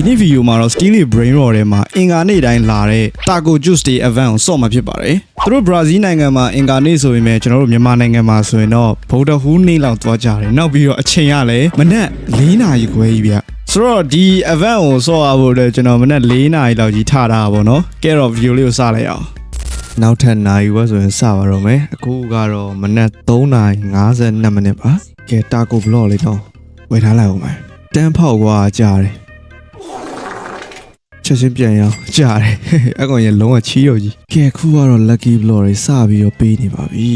ဒီနေ့ဗီဒီယိုမှာတော့ Steely Brain Rot ထဲမှာအင်္ဂါနေ့တိုင်းလာတဲ့ Taco Juice Day event ကိုစော့မှာဖြစ်ပါတယ်။သူတို့ Brazil နိုင်ငံမှာအင်္ဂါနေ့ဆိုပေမဲ့ကျွန်တော်တို့မြန်မာနိုင်ငံမှာဆိုရင်တော့ဗုဒ္ဓဟူးနေ့လောက်သွားကြတယ်။နောက်ပြီးတော့အချိန်ကလည်းမနက်၄နာရီခွဲကြီးဗျ။ဆိုတော့ဒီ event ကိုစော့ရဖို့အတွက်ကျွန်တော်မနက်၄နာရီလောက်ကြီးထားတာပါဗောနော်။ကဲတော့ video လေးကိုစလိုက်အောင်။နောက်ထပ်နာရီဝက်ဆိုရင်စပါတော့မယ်။အခုကတော့မနက်3နာရီ52မိနစ်ပါ။ကဲ Taco Vlog လေးတော့ဝယ်ထားလိုက်အောင်မယ်။တန်းဖောက်ကွာကြားတယ်။ ချက်ချင်းပြန်ရအောင်ကြားတယ်အကောင်ရလုံးဝချီးရုံကြီးကဲခုကတော့ lucky blow တွေစပြီးတော့ပေးနေပါပြီ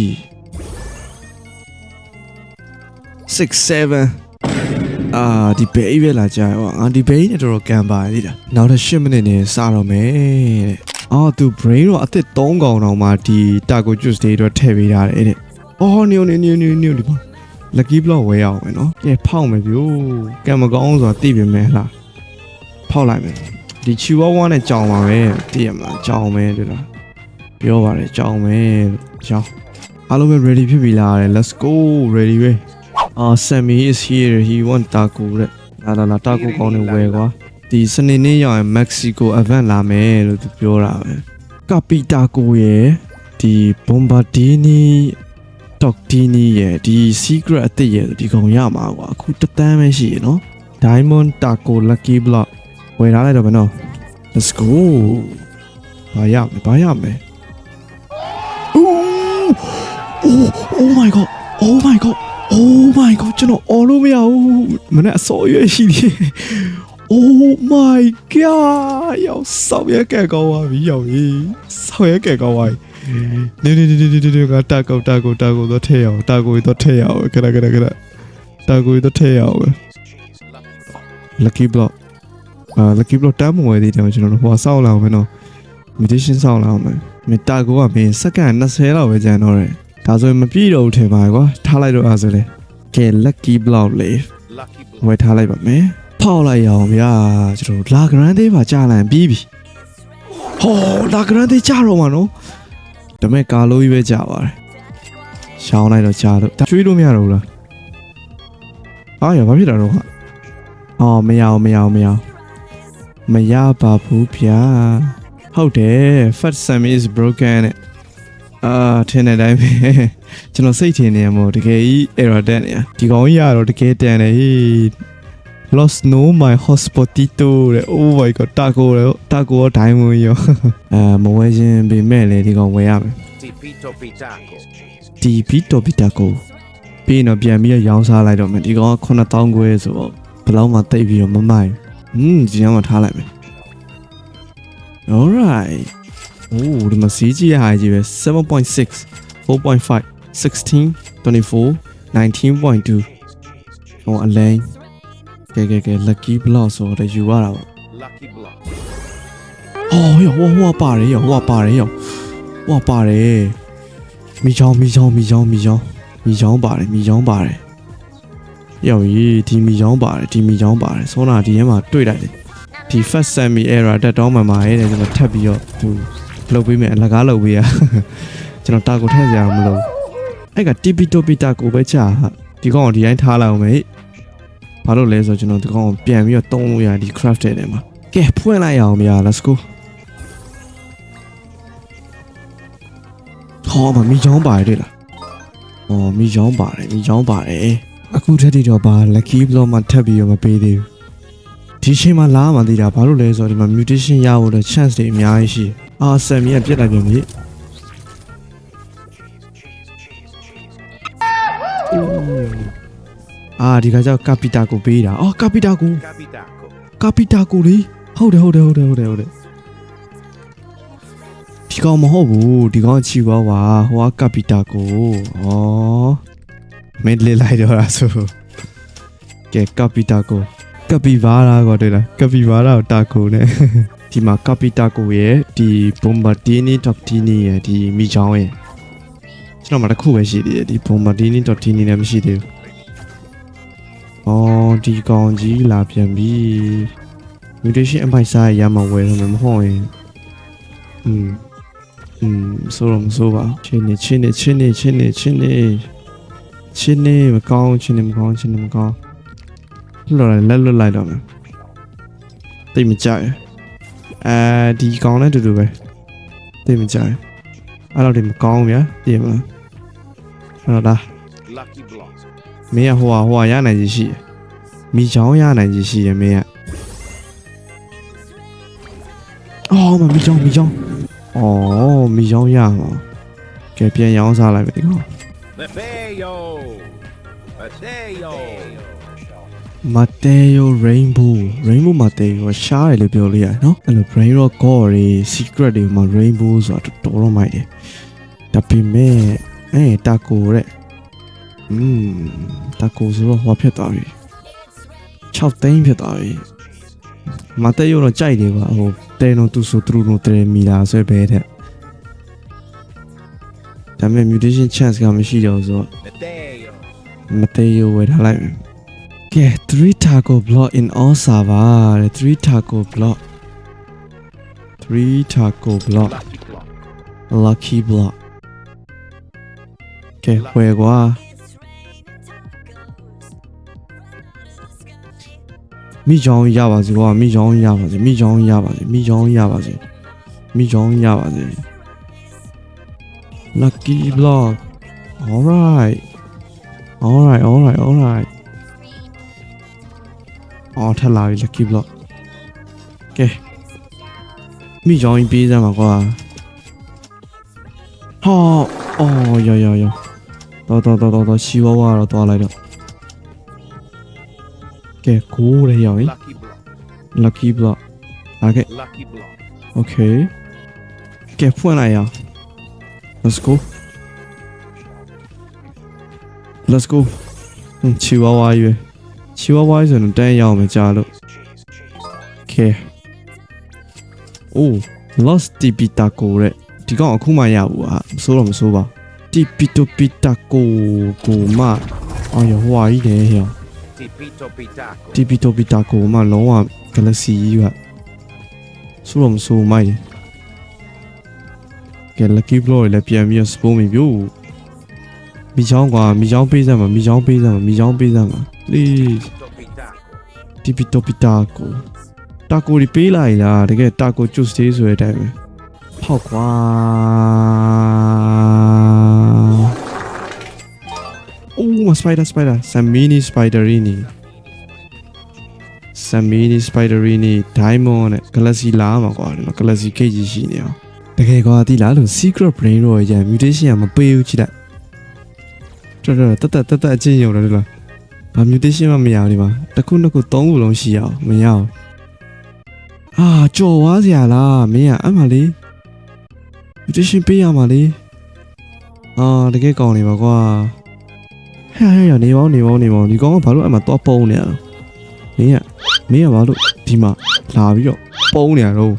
6 7အာဒီဘေးပဲလာကြရောအာဒီဘေးနဲ့တော်တော်ကန်ပါသေးတာနောက်တစ်10မိနစ်နဲ့စတော့မယ်တဲ့အော်သူ brain တော့အသက်3កောင်တောင်မှဒီ taco juice တွေတော့ထည့်ပေးထားတယ်တဲ့အော်နျိုနျိုနျိုနျိုနျိုဒီမှာ lucky blow ဝဲရအောင်မယ်နော်ကဲဖောက်မယ်ဗျို့ကံမကောင်းဆိုတာသိပြီမဲလားဖောက်လိုက်မယ် ဒီချီဝါဝါနဲ့ကြောင်ပါပဲတည်ရမလားကြောင်ပဲတွေ့လားပြောပါတယ်ကြောင်ပဲကြောင်အားလုံးပဲ ready ဖြစ်ပြီလားတဲ့ let's go ready ပဲအာ Sammy is here he want taco တဲ့လာလာလာ taco ကောင်းနေဝယ်ကွာဒီစနေနေ့ရောက်ရင် Mexico event လာမယ်လို့သူပြောတာပဲကပီတာကိုရဲ့ဒီ Bombardini Toctini ရဲ့ဒီ secret အသစ်ရဲ့ဒီကောင်ရမှာကွာအခုတသန်းပဲရှိရနော် Diamond Taco Lucky Block ဝယ်ထားလိုက်တော့မယ်နော် let's go ဘာရမလဲဘာရမလဲ Ooh! oh oh my god oh my god oh my god ကျွန်တော်အော်လို့မရဘူးမနေ့အစောရွယ်ရှိသေးတယ် oh my god ရောက်ဆောက်ရဲကဲကောင်းပါပြီရောက်ပြီဆောက်ရဲကဲကောင်းပါပြီနေနေနေနေနေနေကတာကောတာကောတာကောတော့ထဲရအောင်တာကောတော့ထဲရအောင်ခဏခဏခဏတာကောတော့ထဲရအောင် lucky block အာ lucky block တမ်းမဝယ်သေးတယ်ကျွန်တော်တို့ဟိုဆောက်လာအောင်မယ်နော် meditation ဆောက်လာအောင်မယ်မေတာကိုကမင်းစက္ကန့်20လောက်ပဲကျန်တော့တယ်ဒါဆိုရင်မပြည့်တော့ဘူးထင်ပါကွာထားလိုက်တော့အားဆိုလေကဲ lucky block လေး Lucky block. ဝယ်ထားလိုက်ပါမယ်ဖောက်လိုက်ရအောင်ဗျာကျွန်တော်လာဂရန်သေးပါကြာလန်ပြီးပြီဟောလာဂရန်သေးကြာတော့မှာနော်ဒါမဲ့ကာလိုကြီးပဲကြာပါတယ်ရှောင်းလိုက်တော့ကြာတော့ကျွေးလို့မရတော့ဘူးလားအားရဘာဖြစ်တာတော့ဟာအော်မရအောင်မရအောင်မရအောင် မရပါဘူးဗျာဟုတ်တယ် fat sam is broken နဲ့အာထင်တဲ့အတိုင်းပဲကျွန်တော်စိတ်ထင်နေရမို့တကယ်ကြီး error တက်နေရဒီကောင်ကြီးရတော့တကယ်တန်တယ်ဟေး lost no my hotspotito တဲ့ oh my god တာကိုရောတာကိုရောဒိုင်းဝင်ရောအဲမဝဲခြင်းပေမဲ့လေဒီကောင်ဝယ်ရမယ် Tipito Pitaco. ဒီဘီတိုဘီတာကိုပြီးရင်တော့ပြန်ပြီးတော့ရောင်းစားလိုက်တော့မယ်ဒီကောင်က9000ကျွဲဆိုတော့ဘယ်လောက်မှတိတ်ပြီးတော့မမိုက်ဘူး ဟင်းဒီထဲမှာထားလိုက်မယ် all right โอ้ဒီမှာ CG ဟာကြီးပဲ7.6 4.5 16 24 19.2ဟိုအလင်းကဲကဲကဲ lucky block ဆိုတော့ယူရတာပေါ့ lucky block ဟောဟောဟောပါတယ်ဟောပါတယ်ဟောပါတယ်မိချောင်းမိချောင်းမိချောင်းမိချောင်းမိချောင်းပါတယ်မိချောင်းပါတယ် ရောက်ပြီဒီ米ချောင်းပါတယ်ဒီ米ချောင်းပါတယ်ဆောနာဒီထဲမှာတွေ့လိုက်တယ်ဒီ first semi error တက်တောင်းမှန်ပါရဲ့တဲ့ကျွန်တော်ထပ်ပြီးတော့သူလှုပ်ပေးမယ်အလကားလှုပ်ပေးရကျွန်တော်တာကိုထည့်စရာမလိုအဲ့ကတီပီတိုပီတာကိုပဲချာဟာဒီကောင်ကိုဒီတိုင်းထားလိုက်အောင်မယ်ဘာလို့လဲဆိုတော့ကျွန်တော်ဒီကောင်ကိုပြန်ပြီးတော့တုံးလို့ရဒီ craft တဲ့နေမှာကဲဖွင့်လိုက်အောင်ဗျာ let's go ဟောမမိချောင်းပါတယ်တွေ့လား။အော်မိချောင်းပါတယ်မိချောင်းပါတယ်။ အခုထက်ထိတော့ဘာ lucky block မှာထပ်ပြီးတော့မပေးသေးဘူး။ဒီချိန်မှာလာမှသေးတာဘာလို့လဲဆိုတော့ဒီမှာ mutation ရဖို့တော့ chance တွေအများကြီးရှိတယ်။အာဆမ်မီကပြက်လိုက်ပြန်ပြီ။အာဒီကကြောင့်ကပီတာကိုပေးတာ။အော်ကပီတာကို Capitaco. ကာပီတာကိုလေဟုတ်တယ်ဟုတ်တယ်ဟုတ်တယ်ဟုတ်တယ်ဟုတ်တယ်ဒီကောင်မဟုတ်ဘူးဒီကောင်ချီပါပါဟိုကကာပီတာကိုဩ မင်းလေးလိုက်တော့လားဆိုကဲကာပီတာကိုကပီဗာရာကိုတွေ့လားကပီဗာရာကိုတာကိုနဲ့ဒီမှာကာပီတာကိုရဲ့ဒီဘွန်ဘာတီနီတော့တီနီရဲ့ဒီမီချောင်းရဲ့ကျွန်တော်မှတစ်ခုပဲရှိသေးတယ်ဒီဘွန်ဘာတီနီတော့တီနီလည်းမရှိသေးဘူးအော်ဒီကောင်ကြီးလာပြန်ပြီ mutation အပိုက်စားရမှာဝယ်တော့မဟုတ်ရင်อืมอืมဆိုတော့မဆိုပါချင်းနေချင်းနေချင်းနေချင်းနေချင်းနေ ချင်းနေမကောင်းချင်းနေမကောင်းချင်းနေမကောင်းလွတ်လိုက်လက်လွတ်လိုက်တော့မယ်တိတ်မကြိုက်အဲဒီကောင်လည်းတူတူပဲတိတ်မကြိုက်အဲ့တော့ဒီမကောင်းဘူးဗျာသိရမလားအဲ့တော့ဒါ Lucky block. မင်းကဟိုဟာဟိုဟာရနိုင်ကြီးရှိတယ်မိချောင်းရနိုင်ကြီးရှိတယ်မင်းကအော်မမိချောင်းမိချောင်းအော်မိချောင်းရမှာကဲပြန်ရောင်းစားလိုက်ပြီဒီကောင် Mateo. Mateo. မတေယို rainbow rainbow မတေယိုရှားတယ်လို့ပြောလို့ရတယ်နော်အဲ့လို brain rock core တွေ secret တွေမှာ rainbow ဆိုတာတော်တော်မိုက်တယ်ဒါပေမဲ့အဲတာကိုတဲ့อืมတာကိုဆိုတော့ဟောဖြစ်သွားပြီ6သိန်းဖြစ်သွားပြီမတေယိုတော့ကြိုက်တယ်ကွာဟိုတဲနော်သူဆိုသူတို့တဲမီလာဆွဲပဲတဲ့ ဒါပေမဲ့ mutation chance ကမရှိတော့ဆိုတော့ Mateo. မတေယိုဝယ်ထားလိုက်မယ်ကဲ3 taco block in all server တဲ့3 taco block 3 taco block Lucky block. lucky block ကဲဝယ်ကွာမိချောင်းရပါစေကွာမိချောင်းရပါစေမိချောင်းရပါစေမိချောင်းရပါစေမိချောင်းရပါစေ lucky block all right all right all right all right အော်ထက်လာပြီ lucky block ကဲမိချောင်းကြီးပေးစမ်းပါကွာဟောအော်ရရရတော်တော်တော်တော်တော်ရှီဝါဝါတော့သွားလိုက်တော့ကဲကိုးရရောင် Lucky block. lucky block လာခဲ့ Lucky block. Okay. ကဲဖွင့်လိုက်ရအောင် Let's go. Let's go. ဟွန်းချီဝါဝါရွယ်ချီဝါဝါဆိုရင်တန်းရအောင်မကြာလို့ Okay. Oh, Lost Tipitaco တဲ့ဒီကောင်အခုမှရဘူးဟာမစိုးတော့မစိုးပါ Tipito Pitaco ကိုမအော်ရဟွာကြီးတယ်ဟဲ့ Tipito pitaco. Tipito Pitaco မလုံးဝ Galaxy ကြီးကစိုးတော့မစိုးမိုက်တယ် ကဲ lucky blow တွေလည်းပြန်ပြီးတော့ spawn ပြီပြို့မိချောင်းကွာမိချောင်းပေးစမ်းပါမိချောင်းပေးစမ်းပါမိချောင်းပေးစမ်းပါ please Tipito pitaco. Tipito Pitaco တာကိုဒီပေးလိုက်လားတကယ်တာကို juice သေးဆိုတဲ့အတိုင်းပဲဖောက်ကွာအိုးမ spider spider samini spiderini samini spiderini diamond နဲ့ galaxy လာမှာကွာဒီမှာ galaxy cake ကြီးရှိနေအောင် တကယ်ကွာဒီလားလို့ secret brain တော့ရန် mutation ကမပေးဘူးကြည့်လိုက်တော်တော်တတ်တတ်တတ်တတ်အချင်းရုံတယ်လားဘာ mutation မှမရဘူးဒီမှာတစ်ခုနှစ်ခုသုံးခုလုံးရှိရအောင်မရအောင်အာကြော်ဝါးစရာလားမင်းကအမှလေး mutation ပေးရမှာလေအာတကယ်ကောင်းနေပါကွာဟဲ့ဟဲ့ရနေပေါင်းနေပေါင်းနေပေါင်းဒီကောင်ကဘာလို့အမှတော့ပုံနေရလဲမင်းကမင်းကဘာလို့ဒီမှာလာပြီးတော့ပုံနေရတော့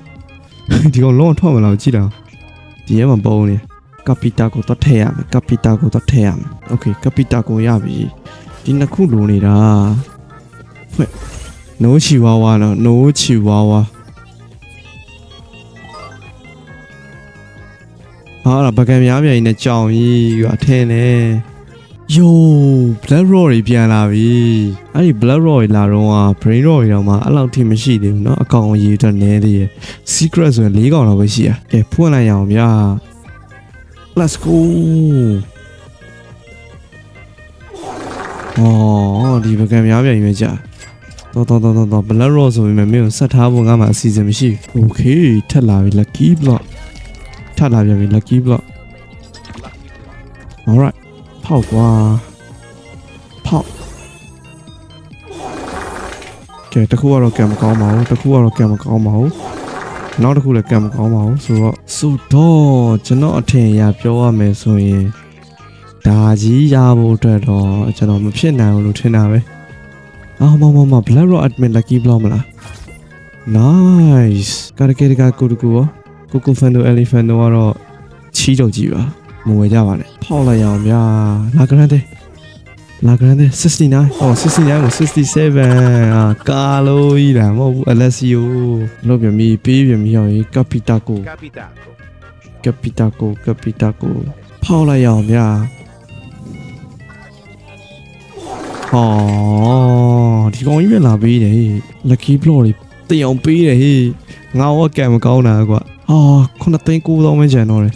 ဒီကောင်လုံးဝထွက်မလာဘူးကြည့်တာဒီထဲမှာပုံနေကပီတာကိုတော့ထည့်ရမယ်ကပီတာကိုတော့ထည့်ရမယ်โอเคကပီတာကိုရပြီဒီနှစ်ခုလိုနေတာဖွင့်နိုးချီဝါဝါနော်နိုးချီဝါဝါဟာအဲ့ဒါပကံများပြန်နေကြောင်ကြီးရွာထင်းနေ ယို black rock တွေပြန်လာပြီအဲ့ဒီ black rock တွေလာတော့က brain rock တွေတော့မှအဲ့လောက်ထိမရှိသေးဘူးเนาะအကောင်အရေးအတွက်နည်းသေးရယ် secret ဆိုရင်၄កောင်တော့ပဲရှိရကဲဖွင့်လိုက်ရအောင်ဗျာ let's go အော်ဒီပကံများပြန်ရွေးကြတော်တော်တော်တော် black rock ဆိုပေမဲ့မင်းကိုဆက်ထားဖို့ငါမှအစီအစဉ်မရှိဘူး okay ထက်လာပြီ lucky block ထက်လာပြန်ပြီ lucky block alright ဖောက်ကွာဖောက်ကဲတခုကတော့ကံမကောင်းပါဘူးတခုကတော့ကံမကောင်းပါဘူးနောက်တစ်ခုလည်းကံမကောင်းပါဘူးဆိုတော့ဆိုတော့ကျွန်တော်အထင်အရပြောရမယ်ဆိုရင်ဒါကြီးရဖို့အတွက်တော့ကျွန်တော်မဖြစ်နိုင်ဘူးလို့ထင်တာပဲအော်မမမ black rock admin lucky block မလား nice ကာရကေကကိုတူကိုကိုကိုဖန်ဒို elephant တို့ကတော့ချီးတော့ကြည့်ပါ မဝယ်ကြပါနဲ့ဖောက်လိုက်အောင်ဗျာလာဂရန်တေလာဂရန်တေ69အော်69ကို67အာကာလိုကြီးတာမဟုတ်ဘူး Alessio လို့ပြမီပေးပြမီအောင်ကပီတာကို Capitaco. ကပီတာကိုကပီတာကိုဖောက်လိုက်အောင်ဗျာဟောဒီကောင်ကြီးပဲလာပေးတယ် lucky block တွေတင်အောင်ပေးတယ်ဟေးငါတော့ကံမကောင်းတာကွာဟာခုနှစ်သိန်း9000ပဲကျန်တော့တယ်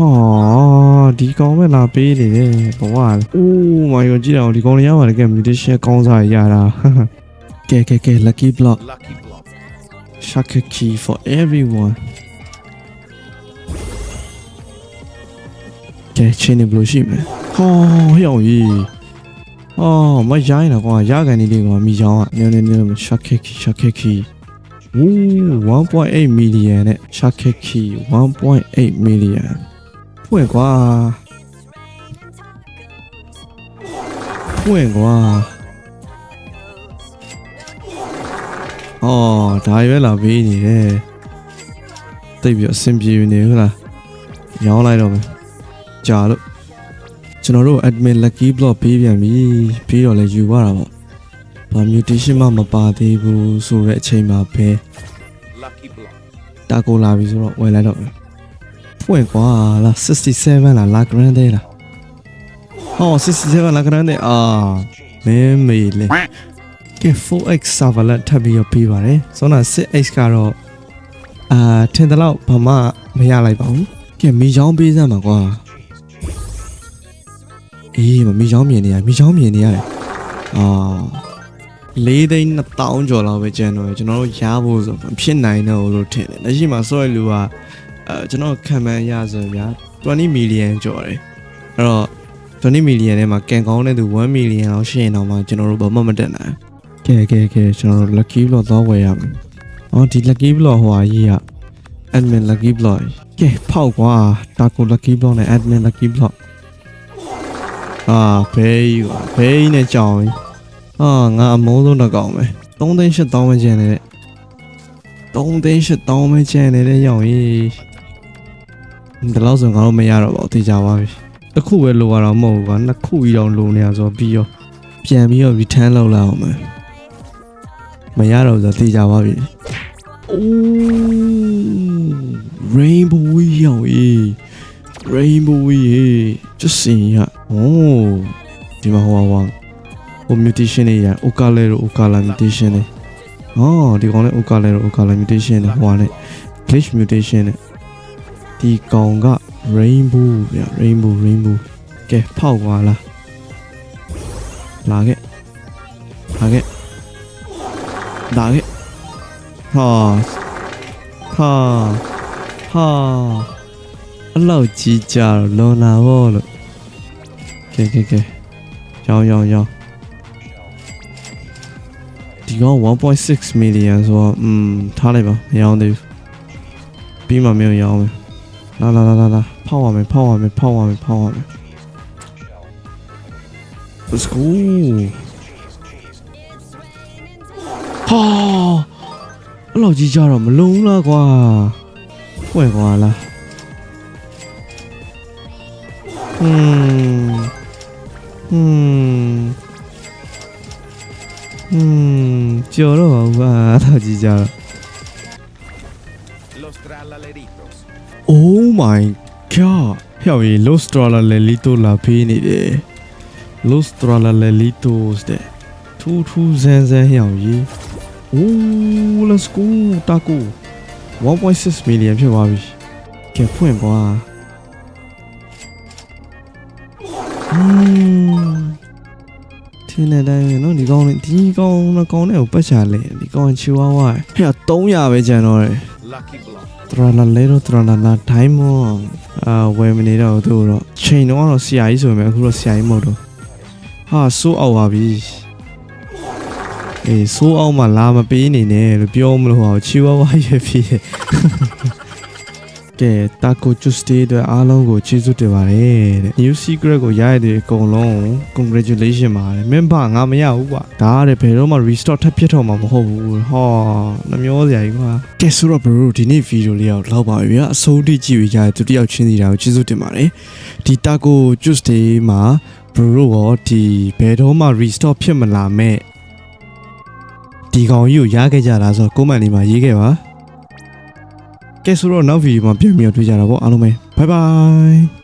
哦，ဒီကောင်ပဲလာပေးနေတယ်ဘဝလေ။ Oh my god ကြည့်တော့ဒီကောင်လေးရပါတယ်ကဲ mutation ကောင်းစားရတာ။ကဲကဲကဲ lucky block Lucky block. shaka key for everyone ကဲချင်းနေဘယ်လို့ရှိမလဲဟောဟျောင်ကြီးအော်မရိုင်းတော့ကွာရကန်နေလေးကွာမိချောင်းကနည်းနည်းနည်း shaka key shaka key ဝူ1.8 million နဲ့ shaka key 1.8 million ဖွင့်ကွာဖွင့်ကွာအော်ဒါရွယ်လာပေးနေတယ်တိတ်ပြီးတော့အဆင်ပြေနေဟုတ်လားရောင်းလိုက်တော့မယ်ကြာလို့ကျွန်တော်တို့ admin lucky block ပေးပြန်ပြီပြီးတော့လည်းယူရတာပေါ့ဘာ mutation မှမပါသေးဘူးဆိုတဲ့အချိန်မှာပဲ Lucky block. တာကိုလာပြီဆိုတော့ဝယ်လိုက်တော့မယ် ဖွင့်ကွာလား67လားလာ grande လားဟော67လာ grande အာမဲမေလေကဲ 4x serverlet ထပ်ပြီးတော့ပေးပါတယ်ဆိုတော့ 6x ကတော့အာထင်တယ်လို့ဘာမှမရလိုက်ပါဘူးကဲမိချောင်းပေးစမ်းပါကွာအေးမမိချောင်းမြင်နေရမိချောင်းမြင်နေရတယ်အာလေးသိန်း2000ကျော်လောက်ပဲကျန်တော့တယ်ကျွန်တော်တို့ရဖို့ဆိုမဖြစ်နိုင်တော့ဘူးလို့ထင်တယ်လက်ရှိမှာဆော့ရလူက အဲကျွန်တော်ခံမှန်းရဆိုဗျာ20 million ကျော်တယ်အဲ့တော့20 million ထဲမှာကန်ကောင်းတဲ့သူ1 million လောက်ရှိရင်တော့မှကျွန်တော်တို့ဘာမှမတက်နိုင်ကဲကဲကဲကျွန်တော်တို့ lucky block သွားဝယ်ရမယ်အော်ဒီ lucky block ဟိုဟာကြီးက admin lucky block ကဲဖောက်ကွာ taco lucky block နဲ့ admin lucky block အာဘေးကွာဘေးနဲ့ကြောင်ကြီးအာငါအမိုးဆုံးတစ်ကောင်ပဲ3သိန်း8000ပဲကျန်နေတဲ့3သိန်း8000ပဲကျန်နေတဲ့ရောင်ကြီး ဒီလောက်ဆိုငါတို့မရတော့ပါဘူးသိကြပါပြီတစ်ခုပဲလိုရတော့မဟုတ်ဘူးကွာနှစ်ခုကြီးတော့လိုနေရဆိုတော့ပြီးရောပြန်ပြီးတော့ return လုပ်လိုက်အောင်မယ်မရတော့ဘူးဆိုတော့သိကြပါပြီအိုး rainbow ရောင်ကြီး rainbow ကြီးကျစင်ရโอ้ဒီမှာဟိုဟာဟို mutation တွေရ ocalero ocala mutation တွေအော်ဒီကောင်လည်း ocalero ocala mutation တွေဟိုဟာနဲ့ glitch mutation နဲ့ ဒီကောင်က rainbow ဗျ rainbow rainbow ကဲဖောက်သွားလားလာခဲ့လာခဲ့လာခဲ့ဟာဟာဟာအဲ့လောက်ကြီးကြတော့လွန်လာဘောလို့ကဲကဲကဲရောင်းရောင်းရောင်းဒီကောင်1.6 million ဆိုတော့อืมထားလိုက်ပါမရောင်းသေးဘူးပြီးမှမရောင်းမယ်လာ 来来来来来，跑完没？跑完没？跑完没？跑完没？不是哈，跑！老吉迦了，没路了，瓜，怪瓜了。嗯嗯嗯，交了王八，老吉迦了。Oh my god ဟဲ့ရေ Los Strala Lelito လာပေးနေတယ် Los Strala Lelitos တဲ့ထူးထူးဆန်းဆန်းဟဲ့ရေ Oh let's go taco 1.6 million ဖြစ်သွားပြီကဲဖွင့်ကွာอืมထင်းတဲ့တိုင်းပဲเนาะဒီကောင်လေးဒီကောင်နဲ့ကောင်နဲ့ကိုပတ်ချလဲဒီကောင်ချီဝါဝါဟဲ့300ပဲကျန်တော့တယ် Lucky block. ထရလာလဲတော့ထရလာလာဒိုင်းမွန်အာဝယ်မနေတော့သူ့တော့ချိန်တော့တော့ဆရာကြီးဆိုပေမဲ့အခုတော့ဆရာကြီးမဟုတ်တော့ဟာစိုးအောင်ပါပြီအေးစိုးအောင်မှလာမပေးနေနဲ့လို့ပြောမလို့ဟောချီဝါဝါရွက်ဖြစ် ကဲ Taco Tuesday အတွက်အားလုံးကိုကျေးဇူးတင်ပါတယ်တဲ့ New Secret ကိုရရတဲ့အကုန်လုံး congratulation ပါတယ်မင်းဘာငါမရဘူးကွာဒါကလည်းဘယ်တော့မှ restore ထပ်ဖြစ်တော့မှာမဟုတ်ဘူးဟောနှမျောစရာကြီးကွာကဲဆိုတော့ bro ဒီနေ့ video လေးတော့လောက်ပါပြီဗျာအဆုံးထိကြည့်ပြီးကြတဲ့သူတစ်ယောက်ချင်းစီတာကိုကျေးဇူးတင်ပါတယ်ဒီ Taco Tuesday မှာ bro ရောဒီဘယ်တော့မှ restore ဖြစ်မလာမဲ့ဒီကောင်ကြီးကိုရခဲ့ကြလားဆိုတော့ comment လေးမှာရေးခဲ့ပါ ကဲဆိုတော့နောက်ဗီဒီယိုမှာပြန်ပြီးတော့တွေ့ကြတာပေါ့အားလုံးပဲ bye bye